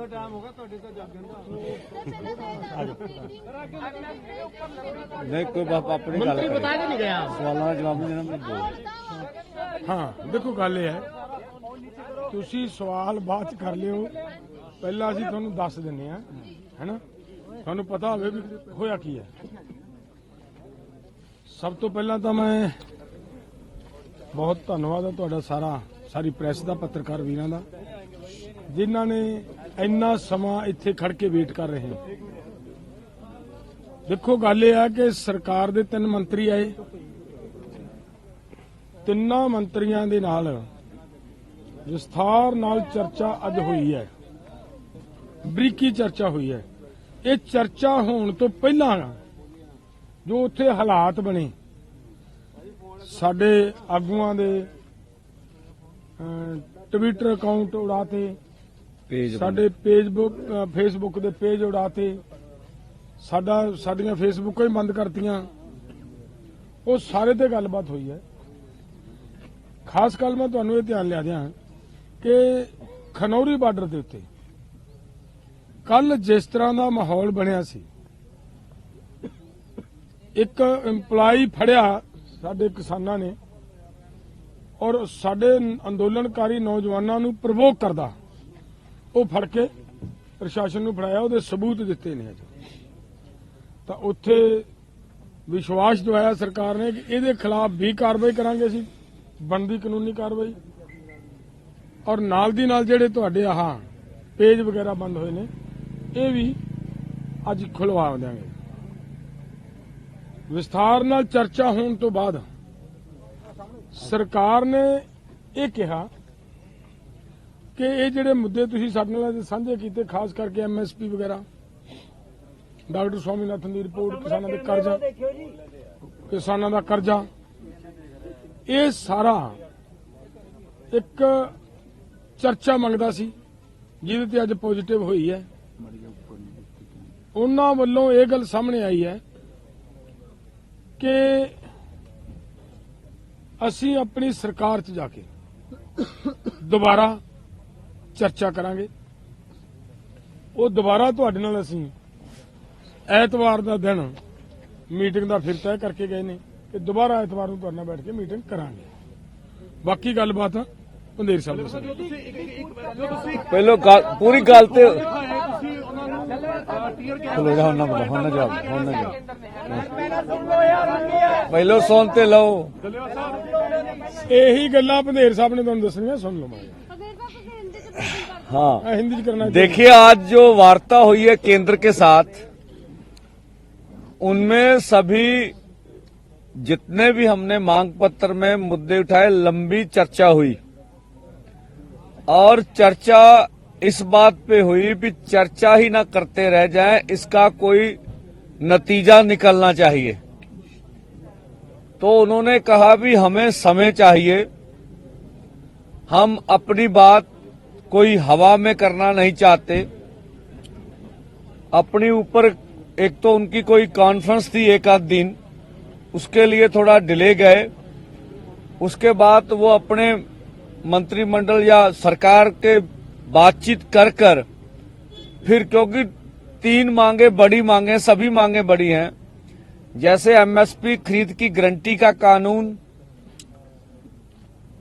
ਦਾ time ਹੋ ਗਿਆ ਤੁਹਾਡੇ ਤਾਂ ਜਾਗਣ ਦਾ ਨਹੀਂ ਕੋਈ ਬਾਪ ਆਪਣੀ ਗੱਲ ਕਰੇ। ਬਤਾ ਕੇ ਨਹੀਂ ਗਿਆ। ਸਵਾਲਾਂ ਦਾ ਜਵਾਬ ਨਹੀਂ ਦੇਣਾ ਮੈਨੂੰ ਹਾਂ ਦੇਖੋ ਗੱਲ ਇਹ ਹੈ। ਤੁਸੀਂ ਸਵਾਲ ਬਾਅਦ ਚ ਕਰ ਲਿਓ। ਪਹਿਲਾਂ ਅਸੀਂ ਤੁਹਾਨੂੰ ਦੱਸ ਦਿੰਨੇ ਆ ਹੈਨਾ? ਤੁਹਾਨੂੰ ਪਤਾ ਹੋਵੇ ਵੀ ਹੋਇਆ ਕੀ ਹੈ। ਸਭ ਤੋਂ ਪਹਿਲਾਂ ਤਾਂ ਮੈਂ ਬਹੁਤ ਧੰਨਵਾਦ ਹੈ ਤੁਹਾਡਾ ਸਾਰਾ ਸਾਰੀ ਪ੍ਰੈਸ ਦਾ ਪੱਤਰਕਾਰ ਵੀਰਾਂ ਦਾ ਜਿਨ੍ਹਾਂ ਨੇ ਇੰਨਾ ਸਮਾਂ ਇੱਥੇ ਖੜ ਕੇ ਵੇਟ ਕਰ ਰਹੇ ਨੇ ਦੇਖੋ ਗੱਲ ਇਹ ਆ ਕਿ ਸਰਕਾਰ ਦੇ ਤਿੰਨ ਮੰਤਰੀ ਆਏ। ਤਿੰਨਾਂ ਮੰਤਰੀਆਂ ਦੇ ਨਾਲ ਵਿਸਥਾਰ ਨਾਲ ਚਰਚਾ ਅੱਜ ਹੋਈ ਹੈ। ਬਰੀਕੀ ਚਰਚਾ ਹੋਈ ਹੈ। ਇਹ ਚਰਚਾ ਹੋਣ ਤੋਂ ਪਹਿਲਾਂ ਜੋ ਉੱਥੇ ਹਾਲਾਤ ਬਣੇ ਸਾਡੇ ਆਗੂਆਂ ਦੇ ਅਹ, ਟਵਿੱਟਰ ਅਕਾਊਂਟ ਉਡਾਤੇ ਪੇਜ ਸਾਡੇ ਫੇਸਬੁੱਕ ਫੇਸਬੁੱਕ ਦੇ ਪੇਜ ਉਡਾਤੇ। ਸਾਡਾ, ਸਾਡੀਆਂ ਫੇਸਬੁੱਕਾਂ ਹੀ ਬੰਦ ਕਰਤੀਆਂ। ਉਹ ਸਾਰੇ ਤੇ ਗੱਲਬਾਤ ਹੋਈ ਹੈ। ਖਾਸ ਗੱਲ ਮੈਂ ਤੁਹਾਨੂੰ ਇਹ ਧਿਆਨ ਲਿਆ ਦਿਆਂ ਕਿ ਖਨੌਰੀ ਬਾਰਡਰ ਦੇ ਉੱਤੇ ਕੱਲ ਜਿਸ ਤਰ੍ਹਾਂ ਦਾ ਮਾਹੌਲ ਬਣਿਆ ਸੀ, ਇੱਕ EMPLOYE ਫੜਿਆ ਸਾਡੇ ਕਿਸਾਨਾਂ ਨੇ ਔਰ ਸਾਡੇ ਅੰਦੋਲਨਕਾਰੀ ਨੌਜਵਾਨਾਂ ਨੂੰ ਪ੍ਰਵੋਕ ਕਰਦਾ। ਉਹ ਫੜ ਕੇ ਪ੍ਰਸ਼ਾਸਨ ਨੂੰ ਫੜਾਇਆ, ਉਹਦੇ ਸਬੂਤ ਦਿੱਤੇ ਨੇ ਅੱਜ ਤਾਂ ਉੱਥੇ ਵਿਸ਼ਵਾਸ ਦਵਾਇਆ ਸਰਕਾਰ ਨੇ ਕਿ ਇਹਦੇ ਖਿਲਾਫ ਵੀ ਕਾਰਵਾਈ ਕਰਾਂਗੇ ਅਸੀਂ, ਬਣਦੀ ਕਾਨੂੰਨੀ ਕਾਰਵਾਈ। ਔਰ ਨਾਲ ਦੀ ਨਾਲ ਜਿਹੜੇ ਤੁਹਾਡੇ ਆਹ ਪੇਜ ਵਗੈਰਾ ਬੰਦ ਹੋਏ ਨੇ, ਇਹ ਵੀ ਅੱਜ ਖੁਲਵਾ ਦਿਆਂਗੇ। ਵਿਸਥਾਰ ਨਾਲ ਚਰਚਾ ਹੋਣ ਤੋਂ ਬਾਅਦ ਸਰਕਾਰ ਨੇ ਇਹ ਕਿਹਾ ਕਿ ਇਹ ਜਿਹੜੇ ਮੁੱਦੇ ਤੁਸੀਂ ਸਾਡੇ ਨਾਲ ਅੱਜ ਸਾਂਝੇ ਕੀਤੇ ਖਾਸ ਕਰਕੇ ਐਮਐਸਪੀ ਵਗੈਰਾ ਡਾਕਟਰ ਸਵਾਮੀਨਾਥਨ ਦੀ ਰਿਪੋਰਟ ਕਿਸਾਨਾਂ ਦੇ ਕਰਜ਼ਾ। ਕਿਸਾਨਾਂ ਦਾ ਕਰਜ਼ਾ। ਇਹ ਸਾਰਾ ਇੱਕ ਚਰਚਾ ਮੰਗਦਾ ਸੀ ਜਿਹਦੇ ਤੇ ਅੱਜ ਪੋਜ਼ਿਟਿਵ ਹੋਈ ਹੈ। ਉਹਨਾਂ ਵੱਲੋਂ ਇਹ ਗੱਲ ਸਾਹਮਣੇ ਆਈ ਹੈ ਕਿ ਅਸੀਂ ਆਪਣੀ ਸਰਕਾਰ 'ਚ ਜਾ ਕੇ ਦੁਬਾਰਾ ਚਰਚਾ ਕਰਾਂਗੇ। ਉਹ ਦੁਬਾਰਾ ਤੁਹਾਡੇ ਨਾਲ ਅਸੀਂ ਐਤਵਾਰ ਦਾ ਦਿਨ ਮੀਟਿੰਗ ਦਾ ਫਿਰ ਤੈਅ ਕਰਕੇ ਗਏ ਨੇ ਕਿ ਦੁਬਾਰਾ ਐਤਵਾਰ ਨੂੰ ਤੁਹਾਡੇ ਨਾਲ ਬੈਠ ਕੇ ਮੀਟਿੰਗ ਕਰਾਂਗੇ। ਬਾਕੀ ਗੱਲਬਾਤ ਪੰਦੇਰ ਸਾਹਿਬ ਦੱਸਣਗੇ ਪਹਿਲੋ ਪੂਰੀ ਗੱਲ ਤੇ ਤੁਸੀਂ ਉਹਨਾਂ ਨੂੰ ਟੀਅਰ ਚਲੋ ਜਾ ਹੁਣ ਨਾ ਬੋਲੋ ਹੁਣ ਨਾ ਜਾਓ ਹੁਣ ਨਾ ਜਾਓ। ਪਹਿਲੋ ਸੁਣ ਤੇ ਲਓ। ਇਹੀ ਗੱਲਾਂ ਪੰਦੇਰ ਸਾਹਿਬ ਨੇ ਤੁਹਾਨੂੰ ਦੱਸਣੀਆਂ ਸੁਣ ਲਓ ਮੈਂ हाँ।, हाँ। हिंदी करना देखिए आज जो वार्ता हुई है केंद्र के साथ उनमें सभी जितने भी हमने मांग पत्र में मुद्दे उठाए लंबी चर्चा हुई। और चर्चा इस बात पे हुई कि चर्चा ही ना करते रह जाए इसका कोई नतीजा निकलना चाहिए। तो उन्होंने कहा भी हमें समय चाहिए। हम अपनी बात कोई हवा में करना नहीं चाहते, अपने ऊपर एक तो उनकी कोई कॉन्फ्रेंस थी एक आध दिन, उसके लिए थोड़ा डिले गए, उसके बाद वो अपने मंत्रिमंडल या सरकार के बातचीत कर कर, फिर क्योंकि तीन मांगे बड़ी मांगे, सभी मांगे बड़ी हैं, जैसे एमएसपी खरीद की गारंटी का कानून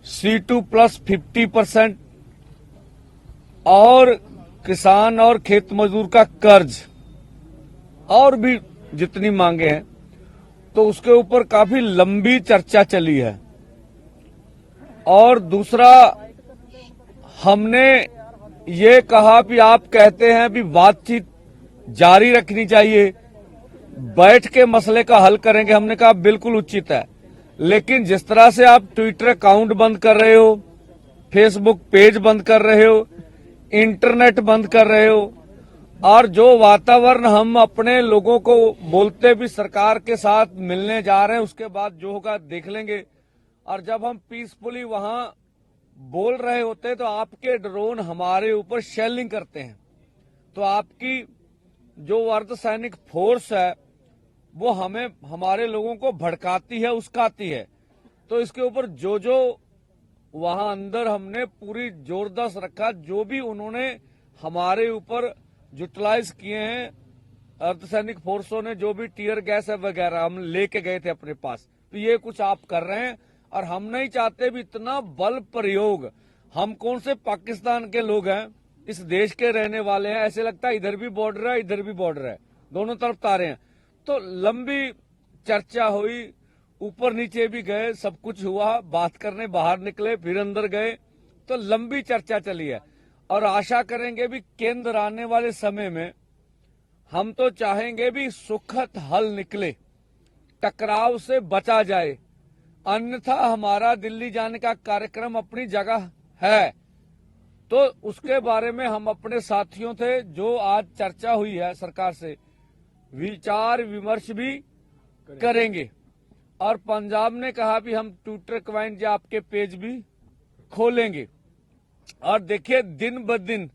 C two plus fifty percent और किसान और खेत मजदूर का कर्ज और भी जितनी मांगे हैं तो उसके ऊपर काफ़ी लंबी चर्चा चली है। और दूसरा, हमने ये कहा कि आप कहते हैं कि बातचीत जारी रखनी चाहिए, बैठ के मसले का हल करेंगे, हमने कहा बिल्कुल उचित है। लेकिन जिस तरह से आप ट्विटर अकाउंट बंद कर रहे हो, फेसबुक पेज बंद कर रहे हो इंटरनेट बंद कर रहे हो। और जो वातावरण हम अपने लोगों को बोलते भी सरकार के साथ मिलने जा रहे हैं, उसके बाद जो होगा देख लेंगे। और जब हम पीसफुली वहाँ बोल रहे होते तो आपके ड्रोन हमारे ऊपर शेलिंग करते हैं। तो आपकी जो अर्धसैनिक फोर्स है, वो हमें, हमारे लोगों को भड़काती है, उसकाती है। तो इसके ऊपर जो जो वहाँ अंदर हमने पूरी जोरदार रखा, जो भी उन्होंने हमारे ऊपर यूटिलाइज किए हैं, अर्धसैनिक फोर्सों ने, जो भी टीयर गैस है वगैरह हम लेके गए थे अपने पास। तो ये कुछ आप कर रहे हैं, और हम नहीं चाहते भी इतना बल प्रयोग। हम कौन से पाकिस्तान के लोग हैं, इस देश के रहने वाले हैं, ऐसे लगता है इधर भी बॉर्डर है, इधर भी बॉर्डर है। दोनों तरफ़ तारे हैं। तो लंबी चर्चा हुई ऊपर नीचे भी गए, सब कुछ हुआ, बात करने, बाहर निकले, फिर अंदर गए तो लंबी चर्चा चली है। और आशा करेंगे भी केंद्र आने वाले समय में हम तो चाहेंगे भी सुखद हल निकले, टकराव से बचा जाए। अन्यथा हमारा दिल्ली जाने का कार्यक्रम अपनी जगह है। तो उसके बारे में हम अपने साथियों थे, जो आज चर्चा हुई है सरकार से, विचार विमर्श भी करेंगे। और पंजाब ने कहा भी हम ट्विटर क्वाइन या आपके पेज भी खोलेंगे। और देखिए, दिन ब दिन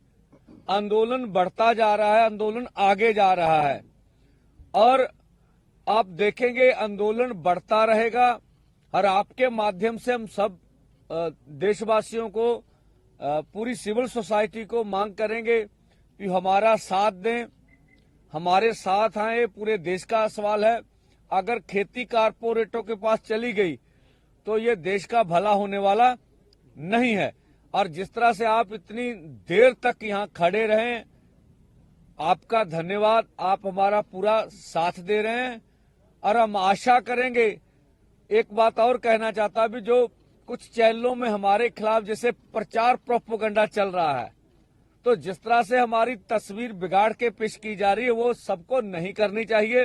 आंदोलन बढ़ता जा रहा है, आंदोलन आगे जा रहा है। और आप देखेंगे, आंदोलन बढ़ता रहेगा और आपके माध्यम से हम सब देशवासियों को पूरी सिविल सोसाइटी को मांग करेंगे कि हमारा साथ दें, हमारे साथ आए, पूरे देश का सवाल है। अगर खेती कारपोरेटों के पास चली गई तो ये देश का भला होने वाला नहीं है। और जिस तरह से आप इतनी देर तक यहाँ खड़े रहे, आपका धन्यवाद, आप हमारा पूरा साथ दे रहे हैं। और हम आशा करेंगे, एक बात और कहना चाहता भी, जो कुछ चैनलों में हमारे खिलाफ जैसे प्रचार प्रोपोगंडा चल रहा है तो जिस तरह से हमारी तस्वीर बिगाड़ के पेश की जा रही है, वो सबको नहीं करनी चाहिए।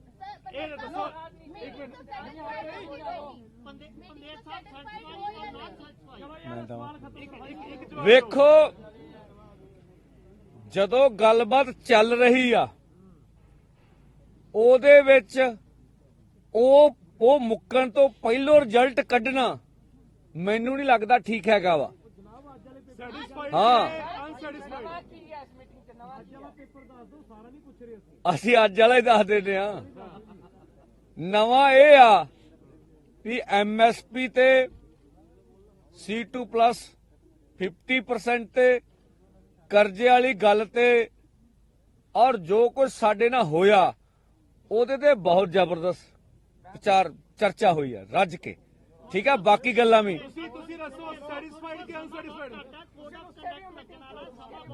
ਇਹ ਦੱਸੋ ਇੱਕ ਮਿੰਟ। ਵੇਖੋ ਜਦੋਂ ਗੱਲਬਾਤ ਚੱਲ ਰਹੀ ਆ ਉਹਦੇ ਵਿੱਚ ਉਹ ਉਹ ਮੁੱਕਣ ਤੋਂ ਪਹਿਲੋਂ ਰਿਜ਼ਲਟ ਕੱਢਣਾ ਮੈਨੂੰ ਨਹੀਂ ਲੱਗਦਾ ਠੀਕ ਹੈਗਾ ਵਾ। ਹਾਂ। ਅਨਸੈਟੀਸਫਾਈਡ ਅਸੀਂ। ਅੱਜ ਵਾਲਾ ਹੀ ਦੱਸ ਦਿੰਦੇ ਆ ਨਵਾਂ ਇਹ ਆ ਵੀ ਐਮਐਸਪੀ ਤੇ C2 ਪਲੱਸ 50% ਤੇ ਕਰਜ਼ੇ ਵਾਲੀ ਗੱਲ ਤੇ ਔਰ ਜੋ ਕੁਝ ਸਾਡੇ ਨਾਲ ਹੋਇਆ ਉਹਦੇ ਤੇ ਬਹੁਤ ਜ਼ਬਰਦਸਤ ਵਿਚਾਰ ਚਰਚਾ ਹੋਈ ਹੈ ਰੱਜ ਕੇ। ਠੀਕ ਆ ਬਾਕੀ ਗੱਲਾਂ ਵੀ।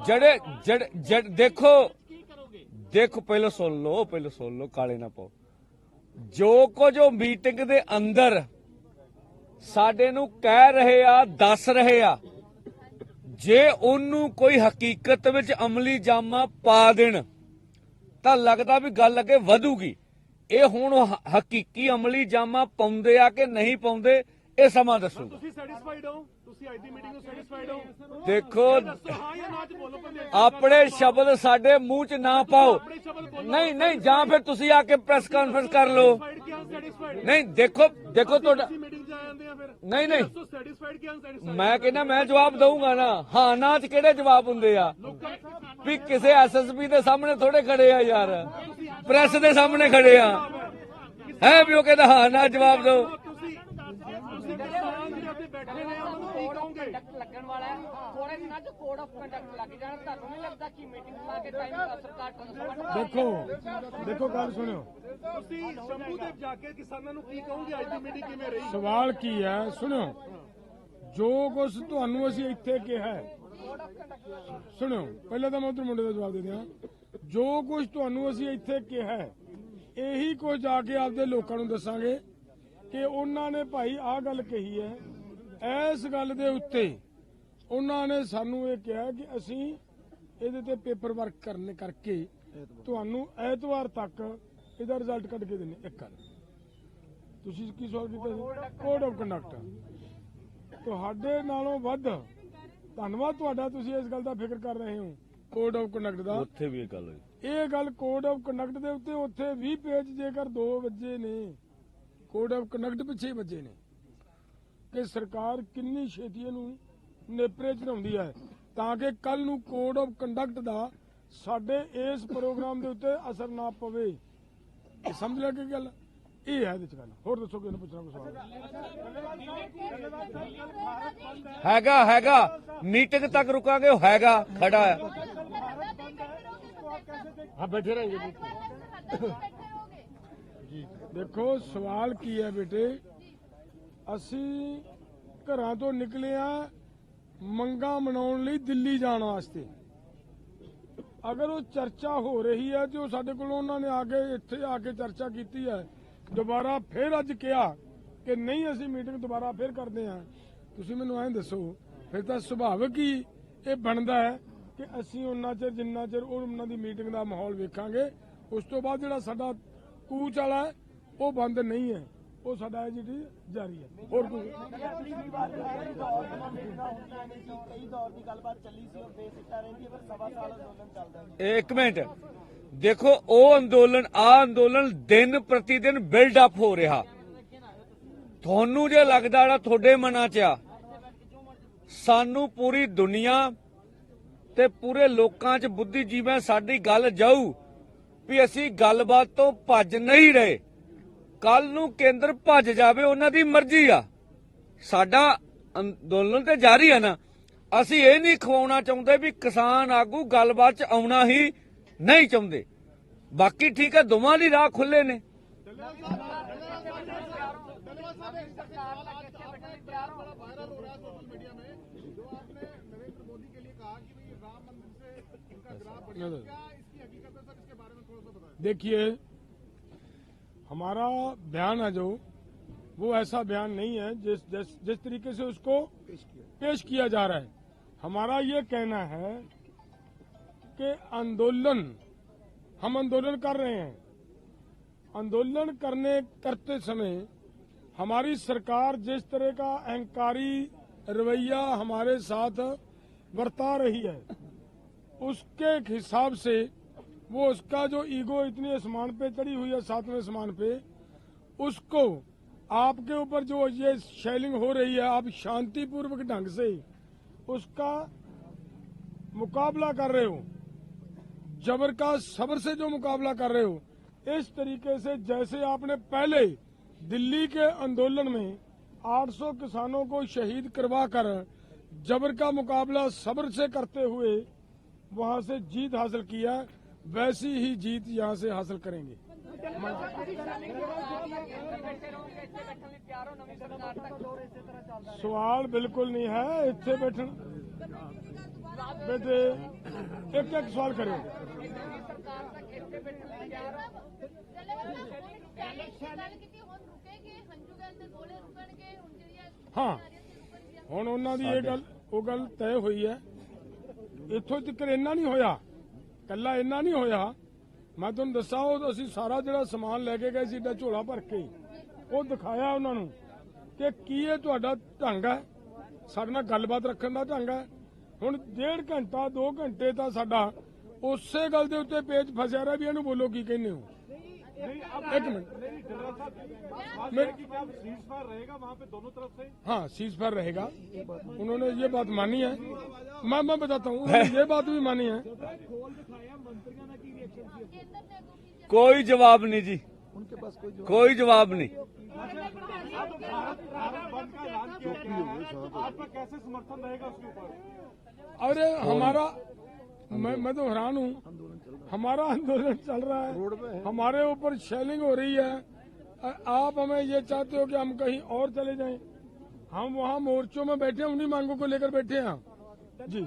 ਜਿਹੜੇ ਜਿਹੜੇ- ਦੇਖੋ ਦੇਖੋ ਪਹਿਲਾਂ ਸੁਣ ਲਓ ਪਹਿਲਾਂ ਸੁਣ ਲਓ ਕਾਲੇ ਨਾ ਪਾਓ। ਜੋ ਕੁਝ ਉਹ ਮੀਟਿੰਗ ਦੇ ਅੰਦਰ ਸਾਡੇ ਨੂੰ ਕਹਿ ਰਹੇ ਆ, ਦੱਸ ਰਹੇ ਆ, ਜੇ ਉਹਨੂੰ ਕੋਈ ਹਕੀਕਤ ਵਿੱਚ ਅਮਲੀ ਜਾਮਾ ਪਾ ਦੇਣ, ਤਾਂ ਲੱਗਦਾ ਵੀ ਗੱਲ ਅੱਗੇ ਵਧੂਗੀ। ਇਹ ਹੁਣ ਹਕੀਕੀ ਅਮਲੀ ਜਾਮਾ ਪਾਉਂਦੇ ਆ ਕਿ ਨਹੀਂ ਪਾਉਂਦੇ, ਇਹ ਸਮਾਂ ਦੱਸੂਗਾ। ਤੁਸੀਂ ਸੈਟੀਸਫਾਈਡ ਹੋ? ਤੁਸੀਂ ਅੱਜ ਦੀ ਮੀਟਿੰਗ ਤੋਂ ਸੈਟੀਸਫਾਈਡ ਹੋ? ਦੇਖੋ ਦੱਸੋ ਹਾਂ ਜਾਂ ਨਾ ਚ ਬੋਲੋ ਪੰਦੇ ਆਪਣੇ ਸ਼ਬਦ ਸਾਡੇ ਮੂੰਹ 'ਚ ਨਾ ਪਾਓ। ਨਹੀਂ ਨਹੀਂ ਜਾਂ ਫਿਰ ਤੁਸੀਂ ਆ ਕੇ ਪ੍ਰੈਸ ਕਾਨਫਰੰਸ ਕਰ ਲਓ। ਨਹੀਂ ਦੇਖੋ ਦੇਖੋ ਤੁਹਾਡਾ ਤੁਸੀਂ ਮੀਟਿੰਗ 'ਚ ਆ ਜਾਂਦੇ ਆ ਫਿਰ। ਨਹੀਂ ਨਹੀਂ। ਦੱਸੋ ਸੈਟੀਸਫਾਈਡ ਕਿ ਅਨਸੈਟੀਸਫਾਈਡ ਮੈਂ ਕਹਿੰਦਾ ਮੈਂ ਜਵਾਬ ਦਊਂਗਾ ਨਾ। ਹਾਂ ਨਾ 'ਚ ਕਿਹੜੇ ਜਵਾਬ ਹੁੰਦੇ ਆ? ਵੀ ਕਿਸੇ ਐਸਐਸਪੀ ਦੇ ਸਾਹਮਣੇ ਥੋੜੇ ਖੜੇ ਆ ਯਾਰ। ਪ੍ਰੈਸ ਦੇ ਸਾਹਮਣੇ ਖੜੇ ਆ। ਹੈ ਵੀ ਉਹ ਕਹਿੰਦਾ ਹਾਂ ਨਾ ਜਵਾਬ ਦਿਓ ਤੁਸੀਂ ਤੁਸੀਂ ਕਿਸਾਨ ਜਿਹੜੇ ਉੱਤੇ ਬੈਠੇ ਨੇ ਉਹਨਾਂ ਨੂੰ ਕੀ ਕਹੋਗੇ ਕੰਡਕਟ ਲੱਗਣ ਵਾਲਾ ਹੈ। ਥੋੜੇ ਦਿਨਾਂ ਚ ਕੋਡ ਆਫ ਕੰਡਕਟ ਲੱਗ ਜਾਣਾ। ਤੁਹਾਨੂੰ ਨਹੀਂ ਲੱਗਦਾ ਕਿ ਮੀਟਿੰਗ ਲਾ ਕੇ ਟਾਈਮ ਸਰਕਾਰ ਟ੍ਰਾਂਸਫਰ ਦੇਖੋ ਦੇਖੋ ਗੱਲ ਸੁਣਿਓ। ਤੁਸੀਂ ਸ਼ੰਭੂ ਦੇ ਜਾ ਕੇ ਕਿਸਾਨਾਂ ਨੂੰ ਕੀ ਕਹੋਗੇ? ਅੱਜ ਦੀ ਮੀਟਿੰਗ ਕਿਵੇਂ ਰਹੀ? ਸਵਾਲ ਕੀ ਹੈ? ਸੁਣਿਓ। ਜੋ ਕੁਝ ਤੁਹਾਨੂੰ ਅਸੀਂ ਇੱਥੇ ਕਿਹਾ ਹੈ। ਸੁਣਿਓ। ਪਹਿਲਾਂ ਤਾਂ ਮੈਂ ਉਧਰ ਮੁੰਡੇ ਦਾ ਜਵਾਬ ਦੇ ਦਿਆਂ। ਜੋ ਕੁਝ ਤੁਹਾਨੂੰ ਅਸੀਂ ਇੱਥੇ ਕਿਹਾ ਹੈ ਇਹੀ ਕੁਝ ਜਾ ਕੇ ਆਪਦੇ ਲੋਕਾਂ ਨੂੰ ਦੱਸਾਂਗੇ ਕਿ ਉਹਨਾਂ ਨੇ ਭਾਈ ਆਹ ਗੱਲ ਕਹੀ ਹੈ ਇਸ ਗੱਲ ਦੇ ਉੱਤੇ ਉਹਨਾਂ ਨੇ ਸਾਨੂੰ ਇਹ ਕਿਹਾ ਕਿ ਅਸੀਂ ਇਹਦੇ ਤੇ ਪੇਪਰ ਵਰਕ ਕਰਨ ਕਰਕੇ ਤੁਹਾਨੂੰ ਐਤਵਾਰ ਤੱਕ ਇਹਦਾ ਰਿਜ਼ਲਟ ਕੱਢ ਕੇ ਦਿੰਨੇ ਇੱਕ ਗੱਲ। ਤੁਸੀਂ ਕੀ ਸਵਾਲ ਕੀਤਾ ਸੀ? ਕੋਡ ਆਫ ਕੰਡਕਟ ਤੁਹਾਡੇ ਨਾਲੋਂ ਵੱਧ ਧੰਨਵਾਦ ਤੁਹਾਡਾ ਤੁਸੀਂ ਇਸ ਗੱਲ ਦਾ ਫਿਕਰ ਕਰ ਰਹੇ ਹੋ। ਕੋਡ ਆਫ ਕੰਡਕਟ ਦਾ। ਉੱਥੇ ਵੀ ਇਹ ਗੱਲ ਹੋਈ। ਇਹ ਗੱਲ ਕੋਡ ਆਫ ਕੰਡਕਟ ਦੇ ਉੱਤੇ ਉੱਥੇ 20 ਪੇਜ ਜੇਕਰ 2 ਵਜੇ ਨੇ ਕੋਡ ਆਫ ਕੰਡਕਟ ਪਿੱਛੇ ਵੱਜੇ ਨੇ। ਕਿ ਸਰਕਾਰ ਕਿੰਨੀ ਛੇਤੀ ਇਹਨੂੰ ਨੇਪਰੇ ਚੜਾਉਂਦੀ ਹੈ ਤਾਂ ਕਿ ਕੱਲ ਨੂੰ ਕੋਡ ਆਫ ਕੰਡਕਟ ਦਾ ਸਾਡੇ ਇਸ ਪ੍ਰੋਗਰਾਮ ਦੇ ਉੱਤੇ ਅਸਰ ਨਾ ਪਵੇ। ਸਮਝ ਲੱਗੇ ਗੱਲ? ਇਹ ਹੈ ਇਹਦੇ ਗੱਲ। ਹੋਰ ਦੱਸੋ ਕਿਹਨੂੰ ਪੁੱਛਣਾ ਕੋਈ ਸਵਾਲ? ਹੈਗਾ ਹੈਗਾ। ਮੀਟਿੰਗ ਤੱਕ ਰੁਕਾਂਗੇ ਉਹ ਹੈਗਾ ਖੜਾ ਹੈ। ਹਾਂ ਬੈਠੇ ਰਹਿਣਗੇ ਜੀ ਦੇਖੋ ਸਵਾਲ ਕੀ ਹੈ ਬੇਟੇ? ਅਸੀਂ ਘਰਾਂ ਤੋਂ ਨਿਕਲੇ ਆ ਮੰਗਾ ਮਨਾਉਣ ਲਈ ਦਿੱਲੀ ਜਾਣ ਵਾਸਤੇ। ਅਗਰ ਉਹ ਚਰਚਾ ਹੋ ਰਹੀ ਹੈ ਜੋ ਸਾਡੇ ਕੋਲ ਉਹਨਾਂ ਨੇ ਆ ਕੇ ਇੱਥੇ ਆ ਕੇ ਚਰਚਾ ਕੀਤੀ ਹੈ, ਦੁਬਾਰਾ ਫਿਰ ਅੱਜ ਕਿਹਾ ਕਿ ਨਹੀਂ, ਅਸੀਂ ਮੀਟਿੰਗ ਦੁਬਾਰਾ ਫਿਰ ਕਰਦੇ ਹਾਂ ਤੁਸੀਂ ਮੈਨੂੰ ਐਂ ਦੱਸੋ, ਫਿਰ ਤਾਂ ਸੁਭਾਵਿਕ ਹੀ ਇਹ ਬਣਦਾ ਹੈ ਕਿ ਅਸੀਂ ਉਹਨਾਂ ਚਿਰ, ਜਿੰਨਾ ਚਿਰ ਉਹਨਾਂ ਦੀ ਮੀਟਿੰਗ ਦਾ ਮਾਹੌਲ ਵੇਖਾਂਗੇ, ਉਸ ਤੋਂ ਬਾਅਦ ਜਿਹੜਾ ਸਾਡਾ ਕੂਚ ਵਾਲਾ ਹੈ, ਉਹ ਬੰਦ ਨਹੀਂ ਹੈ। ਉਹ ਸਾਡਾ ਐਜੀਟੀ ਜਾਰੀ ਹੈ। ਹੋਰ ਕੋਈ? ਇੱਕ ਮਿੰਟ। ਦੇਖੋ, ਉਹ ਅੰਦੋਲਨ ਆ ਅੰਦੋਲਨ ਦਿਨ ਪ੍ਰਤੀ ਦਿਨ ਬਿਲਡ ਅਪ ਹੋ ਰਿਹਾ। ਤੁਹਾਨੂੰ ਜੇ ਲੱਗਦਾ ਜਿਹੜਾ ਤੁਹਾਡੇ ਮਨਾਂ 'ਚ ਆ, ਸਾਨੂੰ ਪੂਰੀ ਦੁਨੀਆ ਤੇ ਪੂਰੇ ਲੋਕਾਂ 'ਚ ਬੁੱਧੀਜੀਵੀਆਂ ਸਾਡੀ ਗੱਲ ਜਾਊ ਵੀ ਅਸੀਂ ਗੱਲਬਾਤ ਤੋਂ ਭੱਜ ਨਹੀਂ ਰਹੇ। ਕੱਲ ਨੂੰ ਕੇਂਦਰ ਭੱਜ ਜਾਵੇ ਉਹਨਾਂ ਦੀ ਮਰਜ਼ੀ ਆ ਸਾਡਾ ਅੰਦੋਲਨ ਤੇ ਜਾਰੀ ਹੈ ਨਾ ਅਸੀਂ ਇਹ ਨਹੀਂ ਖਵਾਉਣਾ ਚਾਹੁੰਦੇ ਵੀ ਕਿਸਾਨ ਆਗੂ ਗੱਲਬਾਤ 'ਚ ਆਉਣਾ ਹੀ ਨਹੀਂ ਚਾਹੁੰਦੇ ਬਾਕੀ ਠੀਕ ਹੈ ਦੋਵਾਂ ਦੀ ਰਾਹ ਖੁੱਲੇ ਨੇ वायरल हो रहा है सोशल मीडिया में जो आपने नरेंद्र मोदी के लिए कहा कि भाई राम मंदिर से उनका ग्राफ बढ़िया तो क्या इसकी हकीकत है सर इसके बारे में थोड़ा सा बताएं देखिए हमारा बयान है जो वो ऐसा बयान नहीं है जिस जिस जिस तरीके से उसको पेश किया। जा रहा है। हमारा ये कहना है कि आंदोलन हम आंदोलन कर रहे हैं। आंदोलन करने करते समय हमारी सरकार जिस तरह का अहंकारी रवैया हमारे साथ बरता रही है उसके हिसाब से वो उसका जो ईगो इतनी आसमान पे चढ़ी हुई है, सातवें आसमान पे, उसको आपके ऊपर जो ये शेलिंग हो रही है, आप शांतिपूर्वक ढंग से उसका मुकाबला कर रहे हो। जबर का सबर से जो मुकाबला कर रहे हो। इस तरीके से जैसे आपने पहले दिल्ली के आंदोलन में 800 किसानों को शहीद करवाकर जबर का मुकाबला सब्र से करते हुए वहाँ से जीत हासिल किया वैसी ही जीत यहां से हासिल करेंगे ਬੈਠੇ ਰਹੋਗੇ ਇੱਥੇ ਬੈਠਣ ਲਈ ਤਿਆਰ ਹੋ ਨਵੀਂ ਸਰਕਾਰ ਤੱਕ ਸਵਾਲ ਬਿਲਕੁਲ ਨਹੀਂ ਹੈ ਇੱਥੇ ਬੈਠਣ ਬੇਟੇ ਇੱਕ ਇੱਕ ਸਵਾਲ ਕਰਿਓ ਨਵੀਂ ਸਰਕਾਰ ਤੱਕ ਇੱਥੇ ਬੈਠਣ ਲਈ ਤਿਆਰ ਹੋ ਗੱਲ ਕੀਤੀ ਹੁਣ ਰੁਕੇਗੇ ਹੰਝੂ ਦੇ ਅੰਦਰ ਗੋਲੇ ਰੁਕਣਗੇ ਹੁਣ ਜਿਹੜੀਆਂ ਹਾਂ ਰੁਕਣਗੀਆਂ ਹੁਣ ਉਹਨਾਂ ਦੀ ਇਹ ਗੱਲ ਉਹ ਗੱਲ ਤੈਅ ਹੋਈ ਹੈ ਇੱਥੋਂ ਤੱਕ ਇੰਨਾ ਨਹੀਂ ਹੋਇਆ ਕੱਲਾ ਇੰਨਾ ਨਹੀਂ ਹੋਇਆ। ਮੈਂ ਤੁਹਾਨੂੰ ਦੱਸਾਂ, ਉਹ ਅਸੀਂ ਸਾਰਾ ਜਿਹੜਾ ਸਮਾਨ ਲੈ ਕੇ ਗਏ ਸੀ, ਏਡਾ ਝੋਲਾ ਭਰ ਕੇ ਉਹ ਦਿਖਾਇਆ ਉਹਨਾਂ ਨੂੰ ਕਿ ਕੀ ਇਹ ਤੁਹਾਡਾ ਢੰਗ ਹੈ। ਸਾਡੇ ਨਾਲ ਗੱਲਬਾਤ ਰੱਖਣ ਦਾ ਢੰਗ ਹੈ। ਹੁਣ ਡੇਢ ਘੰਟਾ 2 ਘੰਟੇ ਤਾਂ ਸਾਡਾ ਉਸੇ ਗੱਲ ਦੇ ਉੱਤੇ ਪੇਚ ਫਸਿਆ ਰਿਹਾ ਵੀ ਇਹਨੂੰ ਬੋਲੋ ਕੀ ਕਹਿੰਦੇ ਹੋ। एक मिनट हाँ सीज फायर रहेगा उन्होंने ये बात मानी है। मैं मैं बताता हूँ ये बात भी मानी है। कोई जवाब नहीं जी। उनके कोई जवाब नहीं। कैसे समर्थन रहेगा उसके ऊपर? अरे हमारा मैं मैं तो हैरान हूँ। हमारा आंदोलन चल रहा है। हमारे ऊपर शेलिंग हो रही है। आप हमें ये चाहते हो कि हम कहीं और चले जाएँ? हम वहाँ मोर्चों में बैठे उन्हीं मांगों को लेकर बैठे हैं। जी।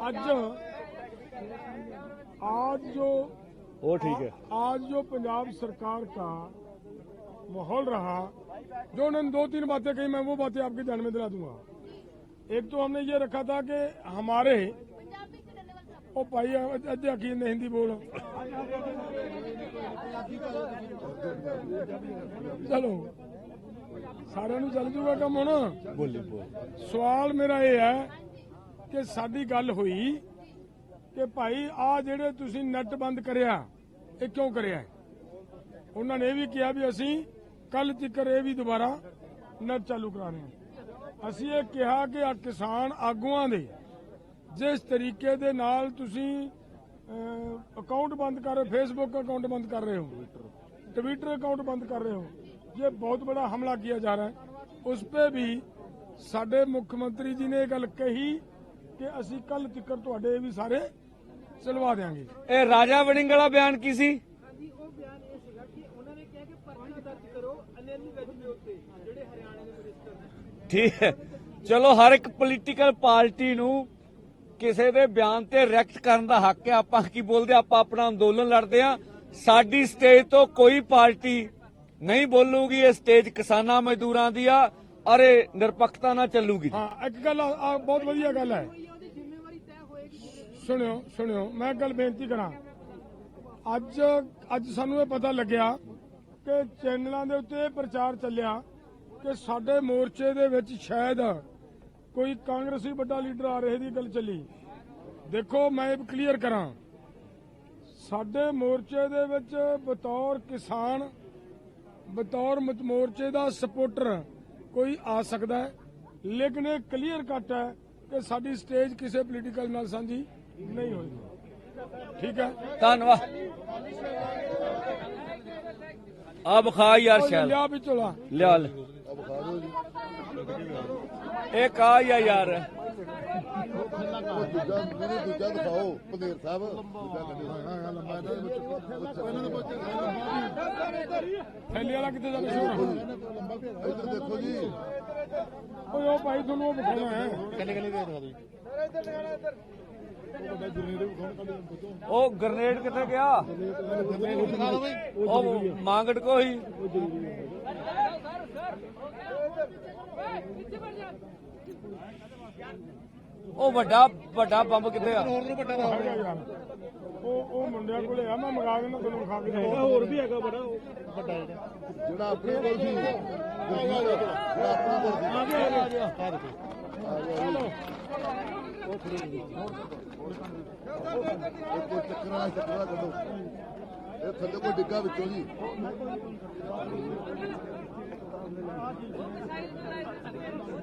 आज जो आज जो वो ठीक है। आज जो पंजाब सरकार का माहौल रहा जो उन्होंने दो तीन बातें कही मैं वो बातें आपके ध्यान में दिला दूँगा। एक तो हमने ये रखा था कि हमारे ਪੰਜਾਬੀ ਚ ਡੱਲੇਵਾਲ ਸਾਹਿਬ ਉਹ ਭਾਈ ਅੱਧੇ ਆਖੀ ਨੇ ਹਿੰਦੀ ਬੋਲ ਚਲੋ ਸਾਰਿਆਂ ਨੂੰ ਚੱਲ ਜੂਗਾ ਕੰਮ ਹੁਣ ਬੋਲੀ ਬੋਲ ਸਵਾਲ ਮੇਰਾ ਇਹ ਹੈ ਕਿ ਸਾਡੀ ਗੱਲ ਹੋਈ ਕਿ ਭਾਈ ਆ ਜਿਹੜੇ ਤੁਸੀਂ ਨੈਟ ਬੰਦ ਕਰਿਆ ਇਹ ਕਿਉਂ ਕਰਿਆ ਹੈ? ਉਹਨਾਂ ਨੇ ਇਹ ਵੀ ਕਿਹਾ ਵੀ ਅਸੀਂ ਕੱਲ ਤੱਕਰ ਇਹ ਵੀ ਦੁਬਾਰਾ ਨੈਟ ਚਾਲੂ ਕਰਾ ਰਹੇ ਹਾਂ ਅਸੀਂ ਇਹ ਕਿਹਾ ਕਿ ਆ ਕਿਸਾਨ ਆਗੂਆਂ ਦੇ ਜਿਸ ਤਰੀਕੇ ਦੇ ਨਾਲ ਤੁਸੀਂ ਅਕਾਊਂਟ ਬੰਦ ਕਰ ਰਹੇ ਹੋ ਫੇਸਬੁੱਕ ਅਕਾਊਂਟ ਬੰਦ ਕਰ ਰਹੇ ਹੋ ट्विटर अकाउंट बंद कर रहे हो ये बहुत बड़ा हमला किया जा रहा है उस पे भी ਸਾਡੇ ਮੁੱਖ ਮੰਤਰੀ ਜੀ ਨੇ ਇਹ ਗੱਲ ਕਹੀ ਕਿ ਅਸੀਂ ਕੱਲ ਤੱਕਰ ਤੁਹਾਡੇ ਇਹ ਵੀ ਸਾਰੇ ਚਲਵਾ ਦੇਾਂਗੇ ਇਹ ਰਾਜਾ ਵੜਿੰਗ ਵਾਲਾ ਬਿਆਨ ਕੀ ਸੀ ਠੀਕ ਹੈ। ਚਲੋ ਹਰ ਇੱਕ ਪੋਲੀਟੀਕਲ ਪਾਰਟੀ ਨੂੰ ਕਿਸੇ ਦੇ ਬਿਆਨ ਤੇ ਰਿਐਕਟ ਕਰਨ ਦਾ ਹੱਕ ਹੈ। ਆਪਾਂ ਕੀ ਬੋਲਦੇ ਆਪਾਂ ਆਪਣਾ ਅੰਦੋਲਨ ਲੜਦੇ ਆ ਸਾਡੀ ਸਟੇਜ ਤੋਂ ਕੋਈ ਪਾਰਟੀ ਨਹੀਂ ਬੋਲੂਗੀ। ਇਹ ਸਟੇਜ ਕਿਸਾਨਾਂ ਮਜ਼ਦੂਰਾਂ ਦੀ ਆ ਅਰੇ ਨਿਰਪੱਖਤਾ ਨਾਲ ਚੱਲੂਗੀ। ਹਾਂ ਇੱਕ ਗੱਲ ਆ ਬਹੁਤ ਵਧੀਆ ਗੱਲ ਹੈ। ਸੁਣਿਓ ਸੁਣਿਓ ਮੈਂ ਇੱਕ ਗੱਲ ਬੇਨਤੀ ਕਰਾਂ। ਅੱਜ ਅੱਜ ਸਾਨੂੰ ਇਹ ਪਤਾ ਲੱਗਿਆ ਕਿ ਚੈਨਲਾਂ ਦੇ ਉੱਤੇ ਇਹ ਪ੍ਰਚਾਰ ਚੱਲਿਆ। ਕਿ ਸਾਡੇ ਮੋਰਚੇ ਦੇ ਵਿੱਚ ਸ਼ਾਇਦ ਕੋਈ ਕਾਂਗਰਸੀ ਵੱਡਾ ਲੀਡਰ ਆ ਰਹੇ ਦੀ ਗੱਲ ਚੱਲੀ। ਦੇਖੋ ਮੈਂ ਇਹ ਕਲੀਅਰ ਕਰਾਂ। ਸਾਡੇ ਮੋਰਚੇ ਦੇ ਵਿੱਚ ਬਤੌਰ ਕਿਸਾਨ ਬਤੌਰ ਮੋਰਚੇ ਦਾ ਸਪੋਰਟਰ ਕੋਈ ਆ ਸਕਦਾ ਹੈ। ਲੇਕਿਨ ਇਹ ਕਲੀਅਰ ਕੱਟ ਹੈ ਕਿ ਸਾਡੀ ਸਟੇਜ ਕਿਸੇ ਪੋਲੀਟੀਕਲ ਨਾਲ ਸਾਂਝੀ ਨਹੀਂ ਹੋਏਗੀ ਠੀਕ ਹੈ? ਧੰਨਵਾਦ। ਆ ਬਖਾ ਯਾਰ ਸ਼ਾਇਦ। ਲਿਆ ਵੀ ਝੋਲਾ ਲਿਆ ਲੈ ਇਹ ਕਾ ਹੀ ਆ ਯਾਰ। ਦੂਜਾ ਮੈਨੂੰ ਦੂਜਾ ਦਿਖਾਓ ਪੰਦੇਰ ਸਾਹਿਬ ਦੂਜਾ ਕੱਢੋ ਹਾਂ ਹਾਂ ਲੰਮਾ ਇਹਦਾ ਵਿੱਚ ਇਹਨਾਂ ਦੇ ਬੱਚੇ ਥੈਲੀ ਵਾਲਾ ਕਿੱਥੇ ਜਾ ਕੇ ਇੱਧਰ ਦੇਖੋ ਜੀ ਓਏ ਉਹ ਭਾਈ ਤੁਹਾਨੂੰ ਉਹ ਵਿਖਾਉਣਾ ਹੈ। ਕੱਲੇ ਕੱਲੇ ਦੇ ਦਿਖਾ ਦਿਓ ਉਹ ਗ੍ਰਨੇਡ ਕਿੱਥੇ ਗਿਆ ਉਹ ਮੰਗੜ ਕੋ ਉਹ ਵੱਡਾ ਵੱਡਾ ਬੰਬ ਕਿੱਥੇ ਆ? ਹੈਗਾ ਯਾਰ ਉਹ ਉਹ ਮੁੰਡਿਆਂ ਕੋਲੇ ਆ ਮੈਂ ਮੰਗਾ ਦੇਣਾ ਤੁਹਾਨੂੰ ਵਿਖਾ ਕੇ। ਦੇਵਾਂਗਾ ਹੋਰ ਵੀ ਹੈਗਾ ਬੜਾ ਜਿਹੜਾ ਆਪਣੇ ਕੋਲ ਸੀ ਜਿਹੜਾ ਆਪਣੇ ਕੋਲ ਸੀ। ਆ ਗਿਆ ਆ ਗਿਆ। ਆ ਦੇਖੋ ਉਹ ਕੋਈ ਚੱਕਰ ਵਾਲਾ ਚੱਕਰ ਕੱਢੋ ਇਹ ਥੱਲੇ ਕੋਈ ਡਿੱਗਾ ਵਿੱਚੋਂ ਜੀ।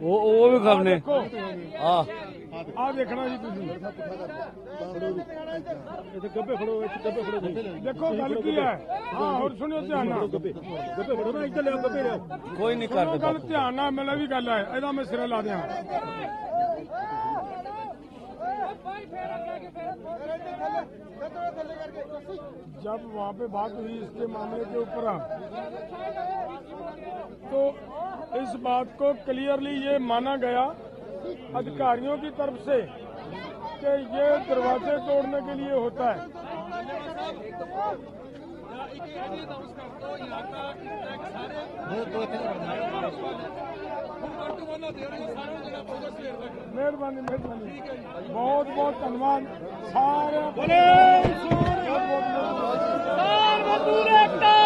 ਉਹ ਉਹ ਵੀ ਖਬਨੇ ਆ। ਆ। ਦੇਖਣਾ ਜੀ ਤੁਸੀਂ। ਇੱਥੇ ਗੱਬੇ ਫੜੋ ਇੱਥੇ ਗੱਬੇ ਫੜੋ। ਦੇਖੋ ਗੱਲ ਕੀ ਹੈ? ਹਾਂ ਹੋਰ ਸੁਣਿਓ ਧਿਆਨ ਨਾਲ। ਗੱਬੇ ਫੜੋ ਨਾ ਇੱਧਰ ਲਿਆ ਗੱਬੇ ਲਿਆ ਕੋਈ ਨਹੀਂ ਕਰਦੇ ਗੱਲ ਧਿਆਨ ਨਾਲ ਮਿਲੇ ਵੀ ਗੱਲ ਹੈ ਇਹਦਾ ਮੈਂ ਸਿਰੇ ਲਾ ਦਿਆਂ। जब वहाँ पे बात हुई इसके मामले के ऊपर तो इस बात को क्लियरली ये माना गया अधिकारियों की तरफ़ से कि ये दरवाजे तोड़ने के लिए होता है। ਮਿਹਰਬਾਨੀ ਮਿਹਰਬਾਨੀ। ਬਹੁਤ ਬਹੁਤ ਧੰਨਵਾਦ। ਸਾਰੇ। ਬਹੁਤ ਬਹੁਤ ਮਜ਼ਦੂਰ ਏਕਤਾ।